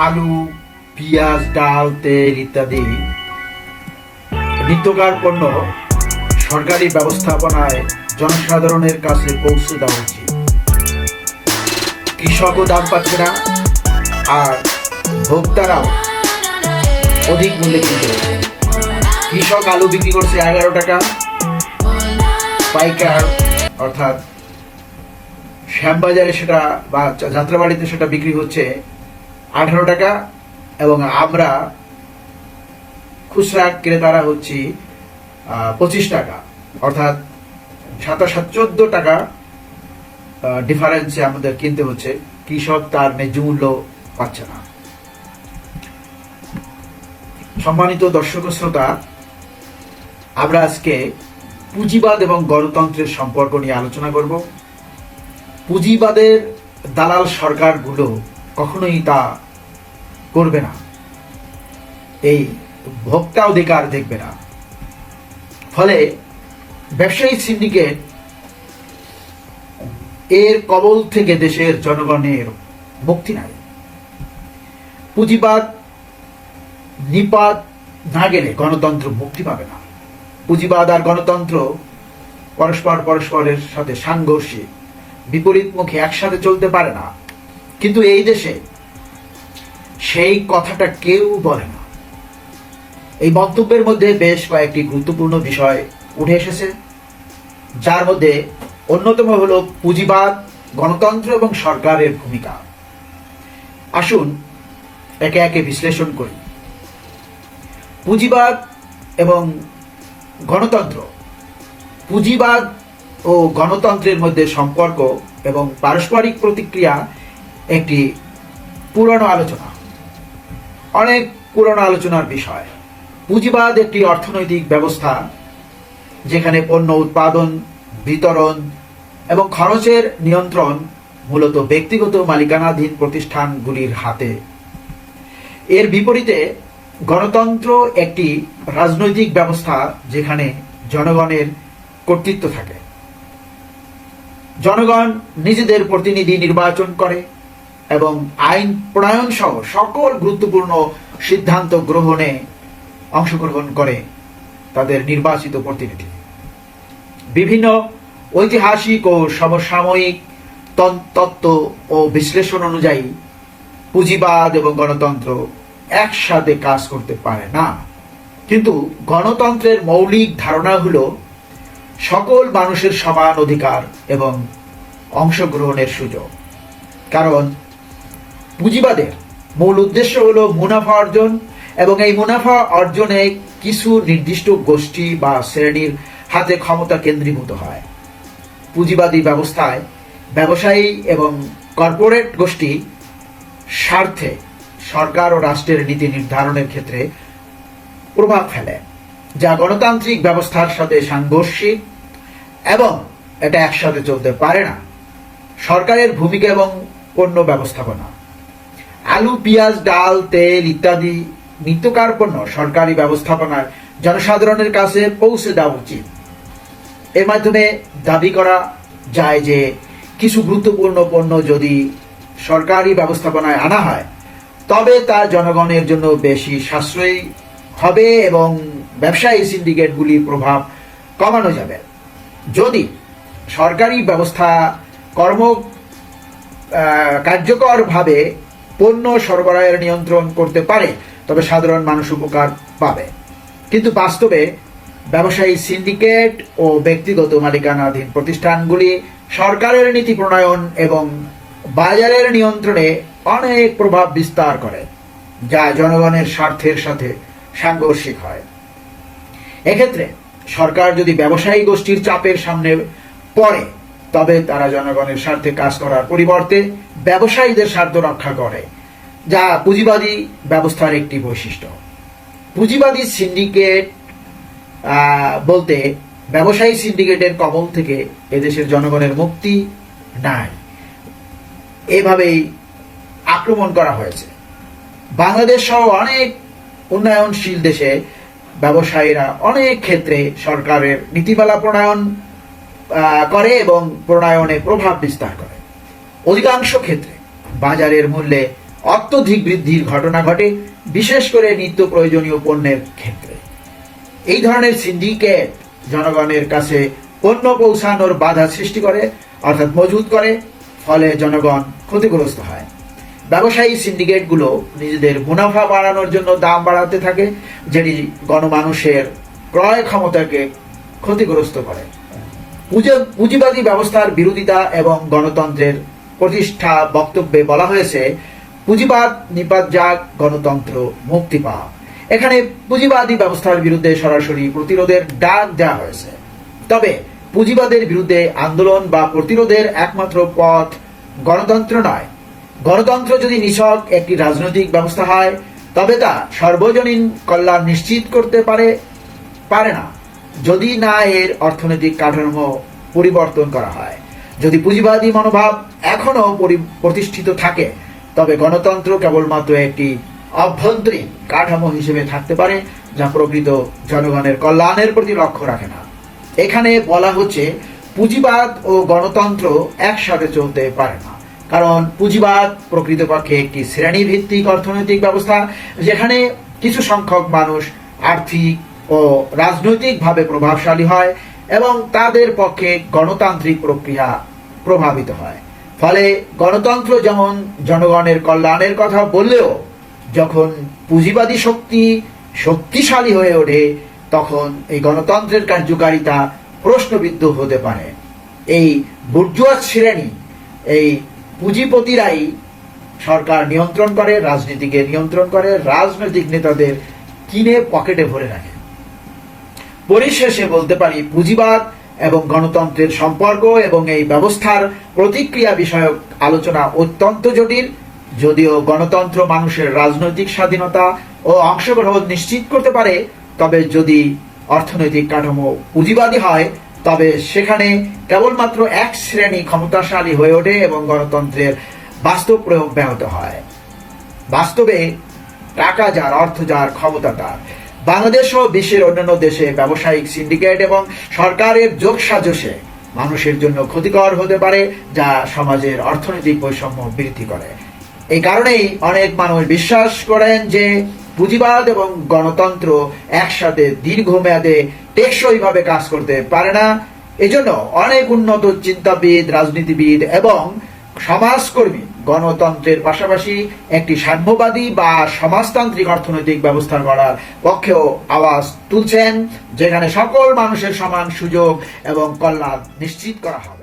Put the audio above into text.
আলু, পেঁয়াজ, ডাল, তেল ইত্যাদি নিত্যকার পণ্য সরকারি ব্যবস্থাপনায় জনসাধারণের কাছে পৌঁছে দেওয়া উচিত। কৃষকও দাম পাচ্ছে না, আর ভোক্তারাও অধিক মূল্যে কিনতে কৃষক আলু বিক্রি করছে এগারো টাকা, পাইকার অর্থাৎ শ্যামবাজারে সেটা বা যাত্রাবাড়িতে সেটা বিক্রি হচ্ছে আঠারো টাকা এবং আমরা খুচরা ক্রেতারা হচ্ছি পঁচিশ টাকা। অর্থাৎ সাতাশ চোদ্দ টাকা ডিফারেন্সে আমাদের কিনতে হচ্ছে। কৃষক তার ন্যায্য মূল্য পাচ্ছে না। সম্মানিত দর্শক শ্রোতা, আমরা আজকে পুঁজিবাদ এবং গণতন্ত্রের সম্পর্ক নিয়ে আলোচনা করব। পুঁজিবাদের দালাল সরকারগুলো কখনোই তা করবে না। এই ভোক্তা অধিকার দেখবে না। ফলে ব্যবসায়ী সিন্ডিকেট এর কবল থেকে দেশের জনগণের মুক্তি নাই। পুঁজিবাদ নিপাত না গেলে গণতন্ত্র মুক্তি পাবে না। পুঁজিবাদ আর গণতন্ত্র পরস্পর পরস্পরের সাথে সাংঘর্ষিক, বিপরীতমুখী একসাথে চলতে পারে না। কিন্তু এই দেশে সেই কথাটা কেউ বলে না। এই বক্তব্যের মধ্যে বেশ কয়েকটি গুরুত্বপূর্ণ বিষয় উঠে এসেছে, যার মধ্যে অন্যতম হল পুঁজিবাদ, গণতন্ত্র এবং সরকারের ভূমিকা। আসুন একে একে বিশ্লেষণ করি। পুঁজিবাদ এবং গণতন্ত্র। পুঁজিবাদ ও গণতন্ত্রের মধ্যে সম্পর্ক এবং পারস্পরিক প্রতিক্রিয়া একটি পুরনো আলোচনা, অনেক পুরনো আলোচনার বিষয়। পুঁজিবাদ একটি অর্থনৈতিক ব্যবস্থা, যেখানে পণ্য উৎপাদন, বিতরণ এবং খরচের নিয়ন্ত্রণ মূলত ব্যক্তিগত মালিকানাধীন প্রতিষ্ঠানগুলির হাতে। এর বিপরীতে, গণতন্ত্র একটি রাজনৈতিক ব্যবস্থা যেখানে জনগণের কর্তৃত্ব থাকে। জনগণ নিজেদের প্রতিনিধি নির্বাচন করে এবং আইন প্রণয়ন সহ সকল গুরুত্বপূর্ণ সিদ্ধান্ত গ্রহণে অংশগ্রহণ করে তাদের নির্বাচিত প্রতিনিধি। বিভিন্ন ঐতিহাসিক ও সমসাময়িক তত্ত্ব ও বিশ্লেষণ অনুযায়ী পুঁজিবাদ এবং গণতন্ত্র একসাথে কাজ করতে পারে না। কিন্তু গণতন্ত্রের মৌলিক ধারণা হল সকল মানুষের সমান অধিকার এবং অংশগ্রহণের সুযোগ। কারণ পুঁজিবাদের মূল উদ্দেশ্য হল মুনাফা অর্জন এবং এই মুনাফা অর্জনে কিছু নির্দিষ্ট গোষ্ঠী বা শ্রেণির হাতে ক্ষমতা কেন্দ্রীভূত হয়। পুঁজিবাদী ব্যবস্থায় ব্যবসায়ী এবং কর্পোরেট গোষ্ঠী স্বার্থে সরকার ও রাষ্ট্রের নীতি নির্ধারণের ক্ষেত্রে প্রভাব ফেলে, যা গণতান্ত্রিক ব্যবস্থার সাথে সাংঘর্ষিক এবং এটা একসাথে চলতে পারে না। সরকারের ভূমিকা এবং পণ্য ব্যবস্থাপনা। আলু, পেঁয়াজ, ডাল, তেল ইত্যাদি নিত্যকার পণ্য সরকারি ব্যবস্থাপনায় জনসাধারণের কাছে পৌঁছে দেওয়া উচিত। এর মাধ্যমে দাবি করা যায় যে কিছু গুরুত্বপূর্ণ পণ্য যদি সরকারি ব্যবস্থাপনায় আনা হয়, তবে তা জনগণের জন্য বেশি সাশ্রয়ী হবে এবং ব্যবসায়ী সিন্ডিকেটগুলির প্রভাব কমানো যাবে। যদি সরকারি ব্যবস্থা কর্ম কার্যকরভাবে পণ্য সরবরাহের নিয়ন্ত্রণ করতে পারে, তবে সাধারণ মানুষ উপকার পাবে। কিন্তু বাস্তবে ব্যবসায়ী সিন্ডিকেট ও ব্যক্তিগত মালিকানাধীন প্রতিষ্ঠানগুলি সরকারের নীতি প্রণয়ন এবং বাজারের নিয়ন্ত্রণে অনেক প্রভাব বিস্তার করে, যা জনগণের স্বার্থের সাথে সাংঘর্ষিক হয়। এক্ষেত্রে সরকার যদি ব্যবসায়ী গোষ্ঠীর চাপের সামনে পড়ে, তবে তারা জনগণের স্বার্থে কাজ করার পরিবর্তে ব্যবসায়ীদের স্বার্থ রক্ষা করে। যা পুঁজিবাদী ব্যবস্থার একটি বৈশিষ্ট্য। পুঁজিবাদী সিন্ডিকেট বলতে ব্যবসায়ী সিন্ডিকেটের কবল থেকে এদেশের জনগণের মুক্তি নাই। এভাবেই আক্রমণ করা হয়েছে। বাংলাদেশ সহ অনেক উন্নয়নশীল দেশে ব্যবসায়ীরা অনেক ক্ষেত্রে সরকারের নীতিমালা প্রণয়ন করে এবং প্রণয়নে প্রভাব বিস্তার করে। অধিকাংশ ক্ষেত্রে বাজারের মূল্যে অত্যধিক বৃদ্ধির ঘটনা ঘটে, বিশেষ করে নিত্য প্রয়োজনীয় পণ্যের ক্ষেত্রে। এই ধরনের সিন্ডিকেট জনগণের কাছে পণ্য পৌঁছানোর বাধা সৃষ্টি করে, অর্থাৎ মজুত করে, ফলে জনগণ ক্ষতিগ্রস্ত হয়। ব্যবসায়ী সিন্ডিকেটগুলো নিজেদের মুনাফা বাড়ানোর জন্য দাম বাড়াতে থাকে, যেটি গণমানুষের ক্রয় ক্ষমতাকে ক্ষতিগ্রস্ত করে। পুঁজিবাদী ব্যবস্থার বিরোধিতা এবং গণতন্ত্রের প্রতিষ্ঠা বক্তব্যে বলা হয়েছে পুঁজিবাদ, নিপাত যাক গণতন্ত্র, মুক্তি পাক এখানে পুঁজিবাদী ব্যবস্থার বিরুদ্ধে সরাসরি প্রতিরোধের ডাক দেওয়া হয়েছে। তবে পুঁজিবাদের বিরুদ্ধে আন্দোলন বা প্রতিরোধের একমাত্র পথ গণতন্ত্র নয়। গণতন্ত্র যদি নিছক একটি রাজনৈতিক ব্যবস্থা হয়, তবে তা সর্বজনীন কল্যাণ নিশ্চিত করতে পারে পারে না। যদি না এর অর্থনৈতিক কাঠামো পরিবর্তন করা হয়। যদি পুঁজিবাদী মনোভাব এখনও প্রতিষ্ঠিত থাকে তবে গণতন্ত্র কেবলমাত্র একটি অভ্যন্তরীণ কাঠামো হিসেবে থাকতে পারে, যা প্রকৃত জনগণের কল্যাণের প্রতি লক্ষ্য রাখে না। এখানে বলা হচ্ছে, পুঁজিবাদ ও গণতন্ত্র একসাথে চলতে পারে না। কারণ পুঁজিবাদ প্রকৃতপক্ষে একটি শ্রেণীভিত্তিক অর্থনৈতিক ব্যবস্থা, যেখানে কিছু সংখ্যক মানুষ আর্থিক ও রাজনৈতিকভাবে প্রভাবশালী হয় এবং তাদের পক্ষে গণতান্ত্রিক প্রক্রিয়া প্রভাবিত হয়। ফলে গণতন্ত্র যেমন জনগণের কল্যাণের কথা বললেও যখন পুঁজিবাদী শক্তি শক্তিশালী হয়ে ওঠে, তখন এই গণতন্ত্রের কার্যকারিতা প্রশ্নবিদ্ধ হতে পারে। এই বুর্জুয়া শ্রেণি, এই পুঁজিপতিরাই সরকার নিয়ন্ত্রণ করে, রাজনীতিকে নিয়ন্ত্রণ করে, রাজনৈতিক নেতাদের কিনে পকেটে ভরে রাখে। পরিশেষে বলতে পারি, পুঁজিবাদ এবং গণতন্ত্রের সম্পর্ক এবং এই ব্যবস্থার প্রতিক্রিয়া বিষয়ক আলোচনা অত্যন্ত জটিল, যদিও গণতন্ত্র মানুষের রাজনৈতিক স্বাধীনতা ও অংশগ্রহণ নিশ্চিত করতে পারে, তবে যদি অর্থনৈতিক কাঠামো পুঁজিবাদী হয়, তবে সেখানে কেবলমাত্র এক শ্রেণি ক্ষমতাশালী হয়ে ওঠে এবং গণতন্ত্রের বাস্তব প্রয়োগ ব্যাহত হয়। বাস্তবে টাকা যার, অর্থ যার, ক্ষমতা তার। বাংলাদেশ ও বিশ্বের অন্যান্য দেশে ব্যবসায়িক সিন্ডিকেট এবং সরকারের যোগ সাজসে মানুষের জন্য ক্ষতিকর হতে পারে, যা সমাজের অর্থনৈতিক বৈষম্য বৃদ্ধি করে। এই কারণেই অনেক মানুষ বিশ্বাস করেন যে পুঁজিবাদ এবং গণতন্ত্র একসাথে দীর্ঘমেয়াদে টেকসইভাবে কাজ করতে পারে না। এজন্য অনেক উন্নত চিন্তাবিদ, রাজনীতিবিদ এবং সমাজকর্মী, গণতন্ত্রের পাশাপাশি একটি সাম্যবাদী বা সমাজতান্ত্রিক অর্থনৈতিক ব্যবস্থা করার পক্ষেও আওয়াজ তুলছেন, যেখানে সকল মানুষের সমান সুযোগ এবং কল্যাণ নিশ্চিত করা হবে।